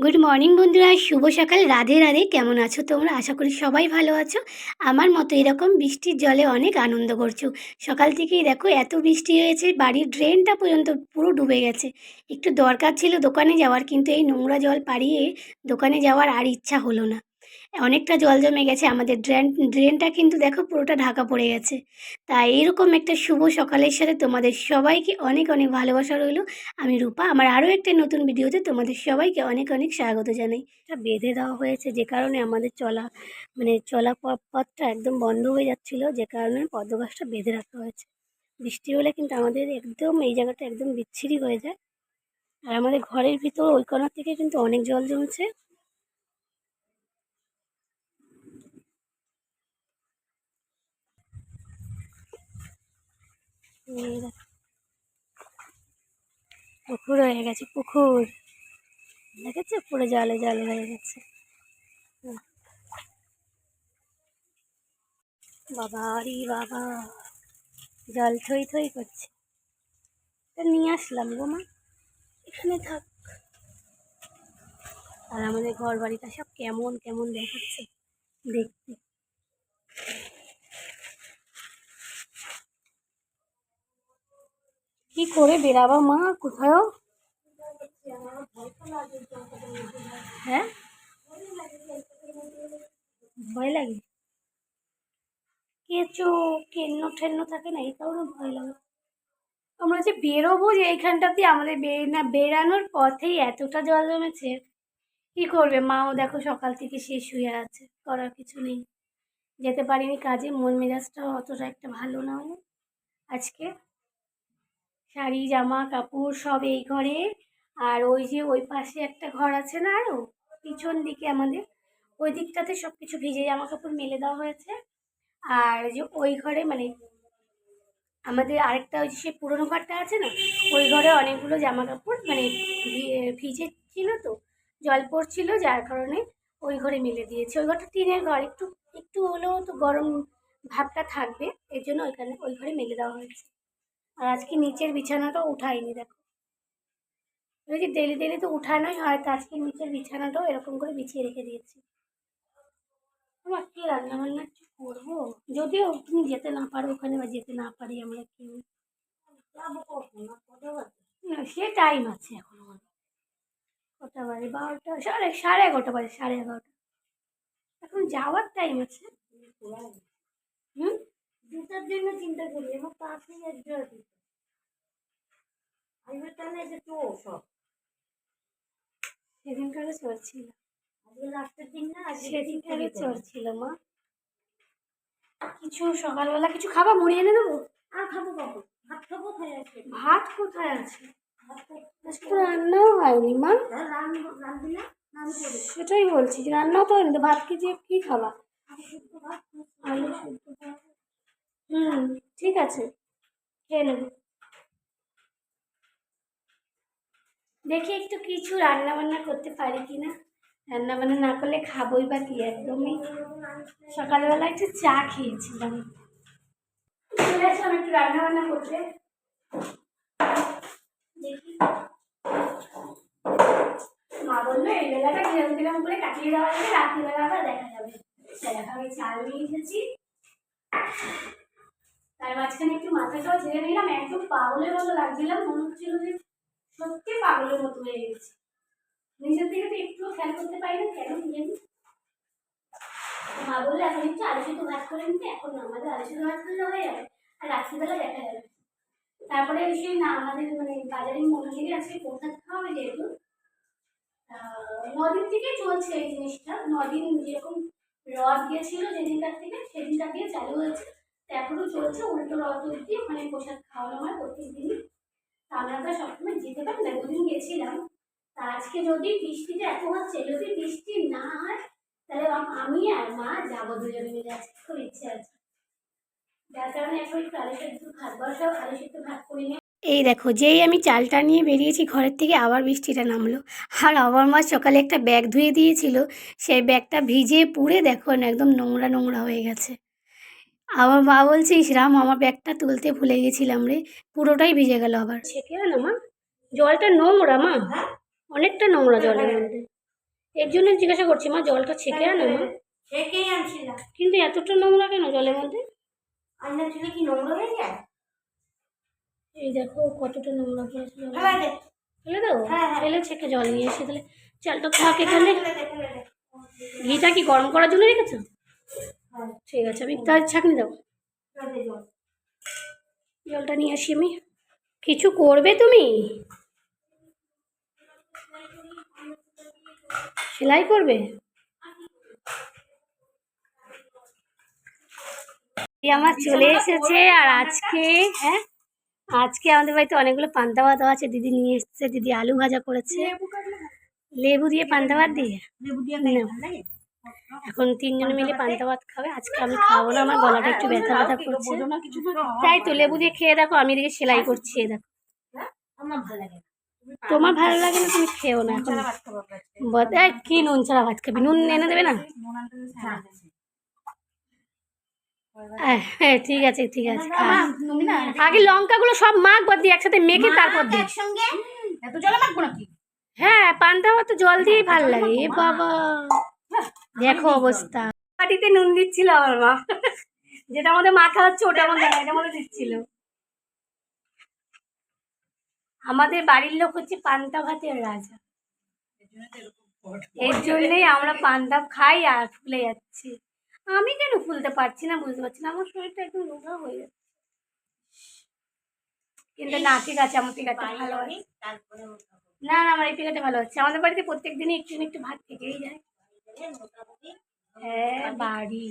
Good morning বন্ধুরা। শুভ সকাল। রাধে রাধে। কেমন আছো তোমরা? আশা করি সবাই ভালো আছো। আমার মতো এরকম বৃষ্টির জলে অনেক আনন্দ করছ। সকাল থেকেই দেখো, এত বৃষ্টি হয়েছে, বাড়ির ড্রেনটা পর্যন্ত পুরো ডুবে গেছে। একটু দরকার ছিল দোকানে যাওয়ার, কিন্তু এই নোংরা জল পাড়িয়ে দোকানে যাওয়ার আর ইচ্ছা হলো না। অনেকটা জল জমে গেছে আমাদের ড্রেন ড্রেনটা কিন্তু দেখো পুরোটা ঢাকা পড়ে গেছে। তাই এরকম একটা শুভ সকালের সাথে তোমাদের সবাইকে অনেক অনেক ভালোবাসা রইল। আমি রূপা, আমার আরও একটা নতুন ভিডিওতে তোমাদের সবাইকে অনেক অনেক স্বাগত জানাই। এটা বেঁধে দেওয়া হয়েছে যে কারণে আমাদের চলা মানে চলা পথটা একদম বন্ধ হয়ে যাচ্ছিল, যে কারণে পদ্ম বেঁধে রাখা হয়েছে। বৃষ্টি হলে কিন্তু আমাদের একদম এই জায়গাটা একদম বিচ্ছিরি হয়ে যায়। আর আমাদের ঘরের ভিতর ওই কোণার থেকে কিন্তু অনেক জল জমছে। পুকুর হয়ে গেছে, পুকুর। দেখেছে? পুরো জলে জল হয়ে গেছে। বাবা রে বাবা। জল থই থই করছে। নিয়ে আসলাম গো মা। এখানে থাক। আর আমাদের ঘর বাড়িটা সব কেমন কেমন দেখাচ্ছে। দেখতে। কি করে বেরাবা মা? কোথাও হ্যাঁ? ভয় লাগে। কেঁচো, কেন্ন ঠেন্ন থাকে না? এই কারণে ভয় লাগে। আমরা যে বেরোবো যে এইখানটা দিয়ে আমাদের না বেরানোর পথেই এতটা জল জমেছে। কি করবে মাও? দেখো সকাল থেকে শেষ হয়ে আছে। করার কিছু নেই। যেতে পারিনি কাজে। মন মেজাজটাও অতটা একটা ভালো নয়। আজকে শাড়ি, জামা, কাপড় সব এই ঘরে। আর ওই যে ওই পাশে একটা ঘর আছে না আরও পিছন দিকে আমাদের, ওই দিকটাতে সব কিছু ভিজে জামা কাপড় মেলে দেওয়া হয়েছে। আর যে ওই ঘরে মানে আমাদের আরেকটা ওই সে পুরোনো ঘরটা আছে না, ওই ঘরে অনেকগুলো জামা কাপড় মানে ভিজে ছিল তো, জল পড়ছিল, যার কারণে ওই ঘরে মেলে দিয়েছে। ওই ঘরটা টিনের ঘর, একটু একটু হলেও তো গরম ভাবটা থাকবে, এর জন্য ওইখানে, ওই ঘরে মেলে দেওয়া হয়েছে। আর আজকে নিচের বিছানাটাও উঠাইনি, দেখো। যে ডেলি ডেলি তো উঠানোই হয়, তো আজকে নিচের বিছানাটাও এরকম করে বিছিয়ে রেখে দিয়েছি। আমার কি রান্না বান্না কিছু করব? যদিও তুমি যেতে না পারো ওখানে বা যেতে না পারি আমরা কেউ। সে টাইম আছে এখন আমাদের। কটা বাজে? বারোটা, সাড়ে সাড়ে এগারোটা বাজে, সাড়ে এগারোটা। এখন যাওয়ার টাইম আছে। হুম? দুটার জন্য চিন্তা করি আমার একজন আমি টানে যে তো সব। সেদিনকারও চলছিল আজকে লাস্টের দিন না সেদিনকারও চলছিল মা। কিছু সকালবেলা কিছু খাবা? মুড়ি এনে দেবো? আর খাব কখন? ভাত খাব খাই আসবে ভাত কোথায় আছে? রান্নাও হয়নি মা। সেটাই বলছি যে রান্নাও তো হয়নি ভাত কি দিয়ে কী খাবা? আলু। হুম, ঠিক আছে। খেয়ে নেব। দেখি একটু কিছু রান্না বান্না করতে পারি কি না রান্না বান্না না করলে খাবোই বা কি একদমই। সকালবেলা একটু চা খেয়েছিলাম। চলে আসলাম একটু রান্না বান্না করতে। দেখি। মা বলল, এই বেলাটা কিরম কিরম করে কাটিয়ে দেওয়া যাবে? রাত্রিবেলা আবার দেখা যাবে। সেরকম আমি চাল নিয়ে এসেছি। তার মাঝখানে একটু মাথাটাও ঝেড়ে নিলাম, একদম পাগলের মতো লাগছিলাম, মনে হচ্ছিল যে সত্যি পাগলের মতো হয়ে গেছে। নিজের থেকে তো একটুও খেয়াল করতে পারি না কেন জানি। মা বললে, এখন একটু আলু সিদ্ধ ভাত করে নিতে, এখন আমাদের আলু সিদ্ধ ভাত করলে হয়ে যাবে, আর রাত্রিবেলা দেখা যাবে। তারপরে সেই না, আমাদের মানে বাজারে মন্দিরে আজকে প্রসাদ খাওয়া হবে যেহেতু। নদিন থেকে চলছে এই জিনিসটা। নদিন যেরকম রথ গিয়েছিল যেদিনকার থেকে, সেদিনকার দিয়ে চালু হয়েছে। এখনও চলছে, উল্টো রথ অব্দি ওখানে প্রসাদ খাওয়ানো হয় প্রত্যেক দিনই। আমরা সবসময় যেতে পারি না, দুদিন গেছিলাম। তা আজকে যদি বৃষ্টিটা এত হচ্ছে, যদি বৃষ্টি না হয়, তাহলে আমি আর মা যাব দুজনে মিলে, আজকে খুব ইচ্ছে আছে। যার কারণে এখন একটু আলু সেদ্ধ ভাত বসাও, আলু সেদ্ধ ভাত করে নিয়ে। এই দেখো, যেই আমি চালটা নিয়ে বেরিয়েছি, ঘরের থেকে আবার বৃষ্টিটা নামলো। আর আমার মা সকালে একটা ব্যাগ ধুয়ে দিয়েছিল, সেই ব্যাগটা ভিজে পুড়ে দেখো একদম নোংরা নোংরা হয়ে গেছে। আমার মা বলছে রাম আমার ব্যাগটা তুলতে ভুলে গেছিলাম রে। পুরোটাই ভিজে গেল আবার। ছেঁকে না মা? জলটা নোংরা মা। অনেকটা নোংরা জলের মধ্যে। এর জন্য জিজ্ঞাসা করছি মা জলটা ছেঁকে আনো মা? আনছিলাম। কিন্তু এতটা নোংরা কেন জলের মধ্যে? ছিল কি নোংরা হয়ে যায়? এই দেখো কতটা নোংরা ফেলে দেবো হ্যাঁ, হ্যাঁ। ফেলে ছেঁকে জল নিয়ে এসে তাহলে। চালটা থাক এখানে। ঘিটা কি গরম করার জন্য রেখেছো? হ্যাঁ ঠিক আছে। আমি তার ছাঁকনি দেবো। জলটা নিয়ে আসি আমি। কিছু করবে তুমি? সেলাই করবে? আমার চলে এসেছে আর আজকে হ্যাঁ? আজকে আমাদের বাড়িতে অনেকগুলো পান্তা ভাত আছে। দিদি নিয়ে এসেছে দিদি আলু ভাজা করেছে। লেবু দিয়ে পান্তা ভাত দিয়ে লেবু দিয়ে এখন তিনজনে মিলে পান্তা ভাত খাবে। আজকে আমি খাব না আমার গলাটা একটু ব্যথা ব্যথা করছে। তাই তো লেবু দিয়ে খেয়ে দেখো আমি এদিকে সেলাই করছি এই দেখো। না। তোমার ভালো লাগে না তুমি খেও না এখন। কি নুন ছাড়া ভাত খাবি? নুন এনে দেবে না? হ্যাঁ। হ্যাঁ ঠিক আছে ঠিক আছে আগে লঙ্কাগুলো সব মাখ বাদ দিয়ে একসাথে মেখে তারপর মাখবো নাকি? হ্যাঁ পান্তা ভাত তো জল দিয়েই ভালো লাগে বাবা। দেখো অবস্থা। বাটিতে নুন দিচ্ছিল আমার মা। যেটা আমাদের মাখা হচ্ছে ওটা আমাদের না, এটা আমাদের দিচ্ছিল। আমাদের বাড়ির লোক হচ্ছে পান্তা ভাতের রাজা। এর জন্যই আমরা পান্তা খাই আর ফুলে যাচ্ছি। আমি কেন ফুলতে পারছি না বুঝতে পারছি না আমার শরীরটা একটু রোগা হয়ে যাচ্ছে। কিন্তু না ঠিক আছে আমার পিকাটা ভালো আছে। তারপরে না না আমার এই পিকাটা ভালো হচ্ছে। আমাদের বাড়িতে প্রত্যেক দিনই একটু একটু ভাত থেকেই যায়। মোটামুটি হ্যাঁ বাড়ি।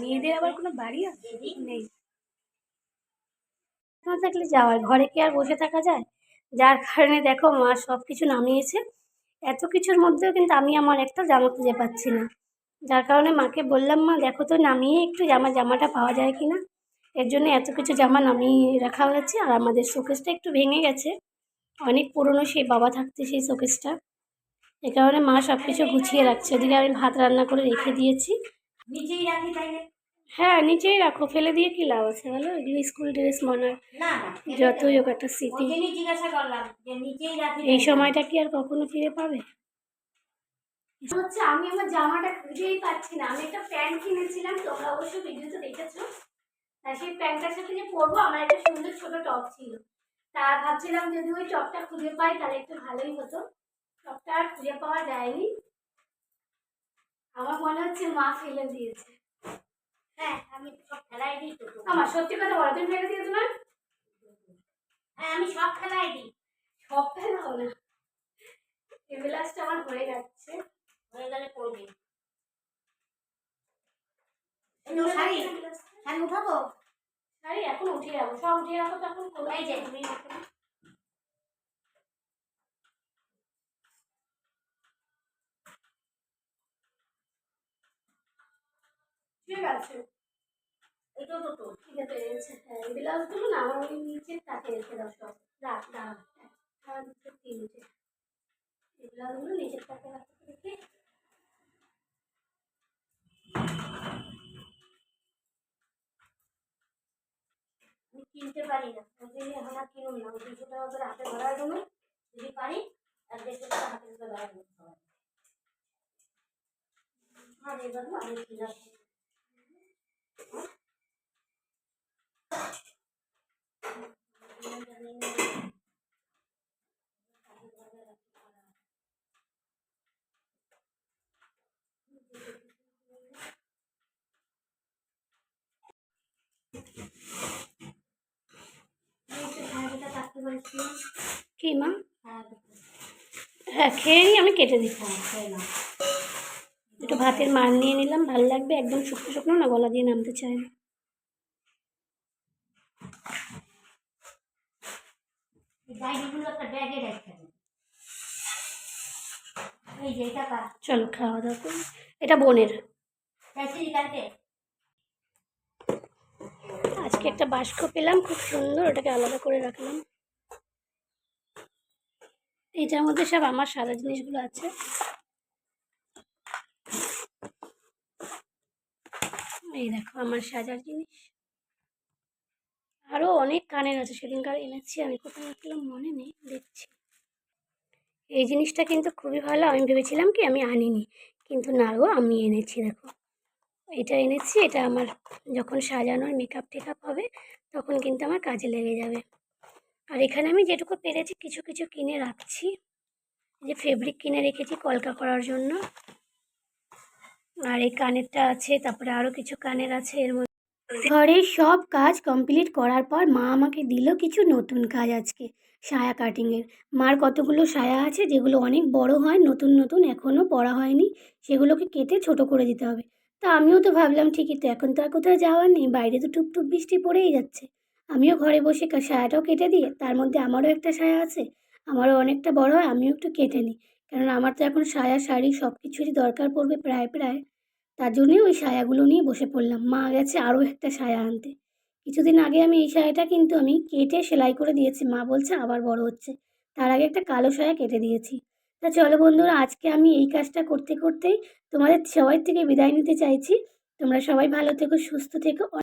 মেয়েদের আবার কোনো বাড়ি আছে? নেই। না থাকলে যাওয়ার। ঘরে কি আর বসে থাকা যায়? যার কারণে দেখো মা সব কিছু নামিয়েছে। এত কিছুর মধ্যেও কিন্তু আমি আমার একটা জামা খুঁজে পাচ্ছি না। যার কারণে মাকে বললাম মা দেখো তো নামিয়ে একটু জামা জামাটা পাওয়া যায় কি না? এর জন্য এত কিছু জামা নামিয়ে রাখা হয়েছে। আর আমাদের শোকেসটা একটু ভেঙে গেছে। অনেক পুরনো সেই বাবা থাকতে সেই শোকেসটা। এ কারণে মা সব কিছু গুছিয়ে রাখছে। ওদিকে আমি ভাত রান্না করে রেখে দিয়েছি। হ্যাঁ নিচেই রাখো। ফেলে দিয়ে কি লাভ আছে বলো? এগুলো স্কুল ড্রেস মনে হয়। না যতই হোক একটা স্মৃতি এই সময়টা কি আর কখনো ফিরে পাবে? হচ্ছে আমি আমার জামাটা খুঁজেই পাচ্ছি না। আমি একটা প্যান্ট কিনেছিলাম তোমরা অবশ্য ভিডিওতে দেখেছ। সেই প্যান্টটার সাথে যে পরবো আমার একটা সুন্দর ছোট টপ ছিল। তা ভাবছিলাম যদি ওই টপটা খুঁজে পাই তাহলে একটু ভালোই হতো। টপটা আর খুঁজে পাওয়া যায়নি। আমার মনে হচ্ছে মা ফেলে দিয়েছে। হ্যাঁ আমি সব ফেলাই দিই তো আমার সত্যি কথা বলো তুমি ফেলে দিয়েছ না? হ্যাঁ আমি সব ফেলাই দিই। সবটাই দাও না। এই আমার হয়ে যাচ্ছে। হয়ে গেলে নাও শাড়ি শাড়ি। উঠাবো? শাড়ি এখন উঠিয়ে রাখো সব উঠিয়ে রাখো তখন এই যে ঠিক আছে। এটাও তো তো ঠিক আছে হ্যাঁ ব্লাউজগুলো না, ওই নিচের তাকে রেখে দাও সব। রাখ দাঁড়া নিচের তাকে রাখতে রেখে। আমি কিনতে পারি না। ওই জন্য এখন আর কিনুন না, ওই দুশো টাকা করে হাতে ধরার জন্য যদি পারি, এক দেড়শো টাকা হাতে ধরার জন্য। আর এবার আমি কিনা কি মা? হ্যাঁ খেয়ে আমি কেটে দিই খেয়ে নাও একটু ভাতের মান নিয়ে নিলাম, ভালো লাগবে, একদম শুকনো শুকনো না, গলা দিয়ে নামতে কার চলো, খাওয়া দাওয়া এটা বোনের। আজকে একটা বাস্ক পেলাম, খুব সুন্দর, ওটাকে আলাদা করে রাখলাম। এইটার মধ্যে সব আমার সাদা জিনিসগুলো আছে। এই দেখো আমার সাজার জিনিস। আরও অনেক কানের আছে, সেদিনকার এনেছি, আমি কোথায় রাখলাম মনে নেই, দেখছি। এই জিনিসটা কিন্তু খুবই ভালো, আমি ভেবেছিলাম কি আমি আনিনি, কিন্তু না গো, আমি এনেছি, দেখো। এটা এনেছি, এটা আমার যখন সাজানোর মেকআপ টেকআপ হবে, তখন কিন্তু আমার কাজে লেগে যাবে। আর এখানে আমি যেটুকু পেরেছি, কিছু কিছু কিনে রাখছি। যে ফেব্রিক কিনে রেখেছি কলকা করার জন্য। আর এই কানেরটা আছে, তারপরে আরও কিছু কানের আছে এর মধ্যে। ঘরের সব কাজ কমপ্লিট করার পর মা আমাকে দিল কিছু নতুন কাজ আজকে, সায়া কাটিংয়ের মার কতগুলো সায়া আছে, যেগুলো অনেক বড় হয়, নতুন নতুন এখনও পড়া হয়নি, সেগুলোকে কেটে ছোট করে দিতে হবে। তা আমিও তো ভাবলাম, ঠিকই তো, এখন তো আর কোথাও যাওয়ার নেই, বাইরে তো টুপ টুপ বৃষ্টি পড়েই যাচ্ছে। আমিও ঘরে বসে সায়াটাও কেটে দিয়ে, তার মধ্যে আমারও একটা সায়া আছে, আমারও অনেকটা বড় হয়, আমিও একটু কেটে নিই। কারণ আমার তো এখন সায়া, শাড়ি সব কিছুরই দরকার পড়বে প্রায় প্রায়। তার জন্যই ওই সায়াগুলো নিয়ে বসে পড়লাম। মা গেছে আরও একটা সায়া আনতে। কিছুদিন আগে আমি এই সায়াটা কিন্তু আমি কেটে সেলাই করে দিয়েছি। মা বলছে আবার বড় হচ্ছে। তার আগে একটা কালো সায়া কেটে দিয়েছি। তা চলো বন্ধুরা, আজকে আমি এই কাজটা করতে, করতেই তোমাদের সবাই থেকে বিদায় নিতে চাইছি। তোমরা সবাই ভালো থেকো, সুস্থ থেকো।